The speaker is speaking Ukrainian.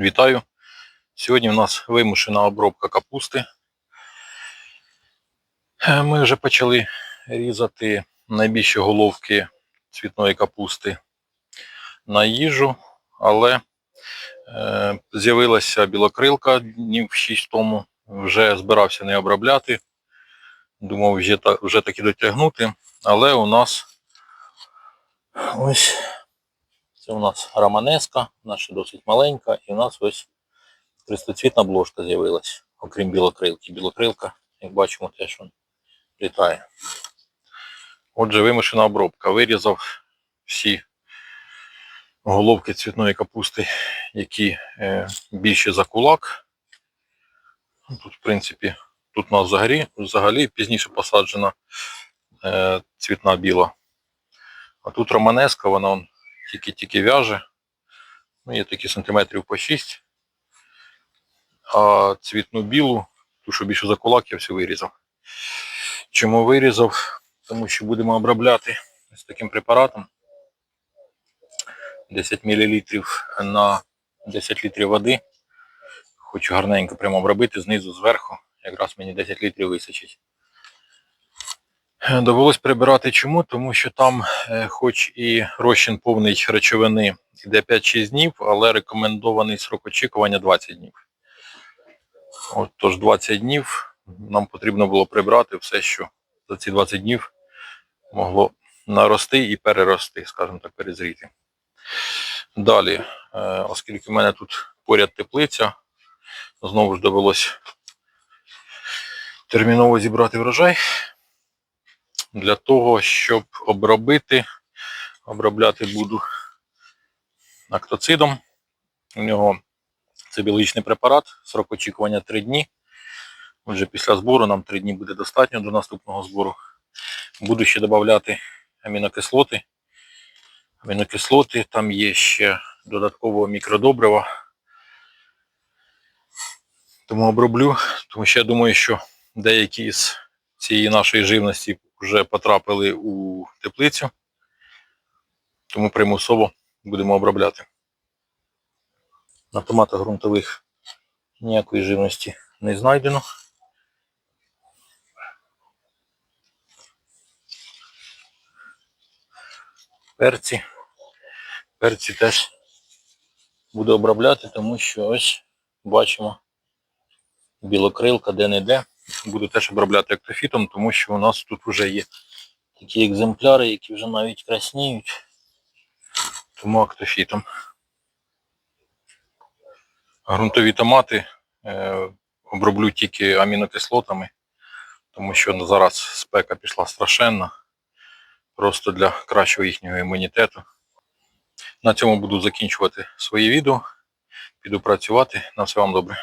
Вітаю! Сьогодні у нас вимушена обробка капусти. Е, Ми вже почали різати найбільші головки цвітної капусти на їжу, але е, з'явилася білокрилка днів 6 тому. Вже збирався не обробляти. Думав, вже, вже таки дотягнути, але у нас ось це у нас романеска, наша досить маленька, і у нас ось Крестоцвітна бложка з'явилась, окрім білокрилки. Білокрилка, як бачимо, теж он літає. Отже, вимушена обробка. Вирізав всі головки цвітної капусти, які е, більші за кулак. Ну, Тут, в принципі, тут у нас взагалі, взагалі пізніше посаджена е, цвітна біла. А тут романеска, вона он тільки-тільки в'яже. Ну, є такі сантиметрів по 6. А цвітну білу, ту, що більше за кулак, я все вирізав. Чому вирізав? Тому що будемо обробляти з таким препаратом. 10 мл на 10 літрів води. Хочу гарненько прямо обробити знизу, зверху. Якраз мені 10 літрів височить. Довелось прибирати чому? Тому що там, е, хоч і розчин повний речовини іде 5-6 днів, але рекомендований срок очікування 20 днів. От, тож 20 днів нам потрібно було прибрати все, що за ці 20 днів могло нарости і перерости, скажімо так, перезріти. Далі, е, оскільки в мене тут поряд теплиця, знову ж довелось терміново зібрати врожай для того, щоб обробити, обробляти буду актоцидом. У нього це біологічний препарат, срок очікування 3 дні. Отже, після збору нам 3 дні буде достатньо до наступного збору. Буду ще додати амінокислоти. Амінокислоти, там є ще додатково мікродобрива. Тому оброблю, тому що я думаю, що деякі з цієї нашої живності вже потрапили у теплицю. Тому примусово будемо обробляти. На томатах ґрунтових ніякої живності не знайдено. Перці. Перці теж буду обробляти, тому що ось бачимо білокрилка де-не-де. Буду теж обробляти актофітом, тому що у нас тут вже є такі екземпляри, які вже навіть красніють. Тому актофітом. Грунтові томати е, оброблю тільки амінокислотами, тому що зараз спека пішла страшенна. Просто для кращого їхнього імунітету. На цьому буду закінчувати своє відео. Піду працювати. На все вам добре.